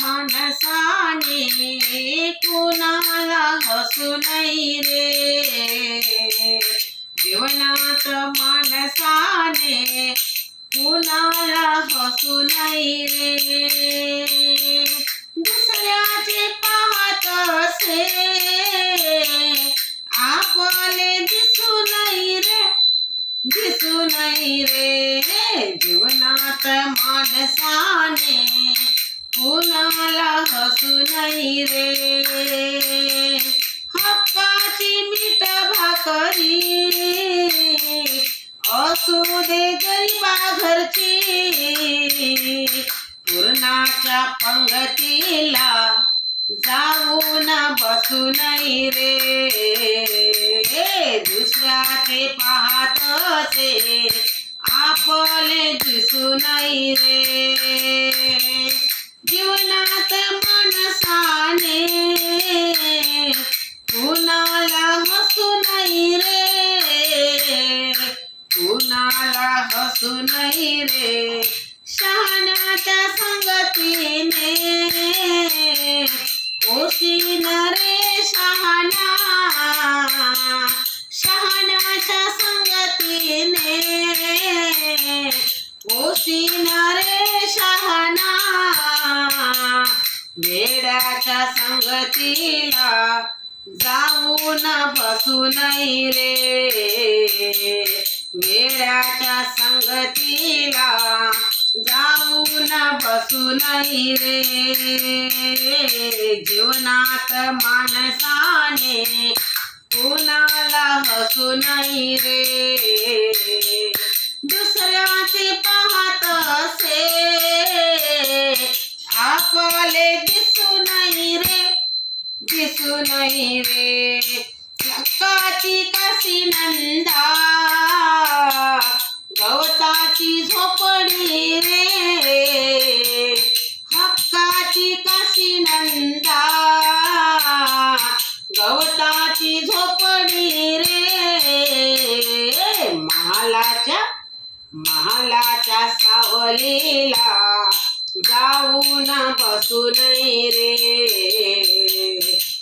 माणसाने कुणाला हसू नाही रे. जीवनात माणसाने कुणाला हसू नाही रे. दुसऱ्याचे पाहत असे आपले दिसू नाही रे. दिसू नाही रे. जीवनात माणसाने हसू नाही रे. हक्काची मीठ भाकरी. असू दे गरीबा घरची. पूर्णाच्या पंगतीला जाऊन बसू नाही रे. दुसऱ्याचे पाहत असे. आपले दिसू नाही रे. हसू नाही रे शहाण्याच्या संगतीने. ओशीन रे शहाणा शहाण्याच्या संगतीने. ओशीन रे शहाणा वेड्याच्या संगतीला जाऊन बसू नाही रे. वेड्याच्या संगतीला जाऊन बसू नाही रे. जीवनात माणसाने कुणाला हसू नाही रे. दुसऱ्याचे पाहत असे आपले दिसू नाही रे दिसू नाही रे. हक्काची कशी नंदा गवताची झोपडी रे. हक्काची कशी नंदा. गवताची झोपडी रे. महालाच्या महालाच्या सावलीला जाऊन बसू नाही रे.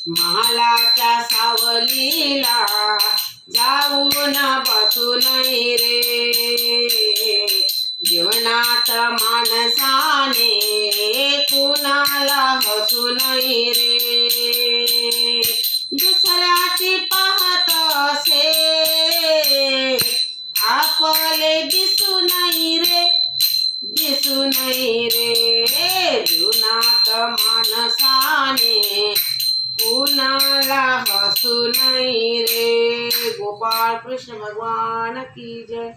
महालाच्या सावलीला जाऊन बसू नाही रे. जीवनात माणसाने कुणाला हसू नाही रे दुसऱ्याची पाहत असे आपले दिसू नाही रे दिसू नाही रे जीवनात माणसाने कुणाला हसू नाही रे गोपाळ कृष्ण भगवान की जय।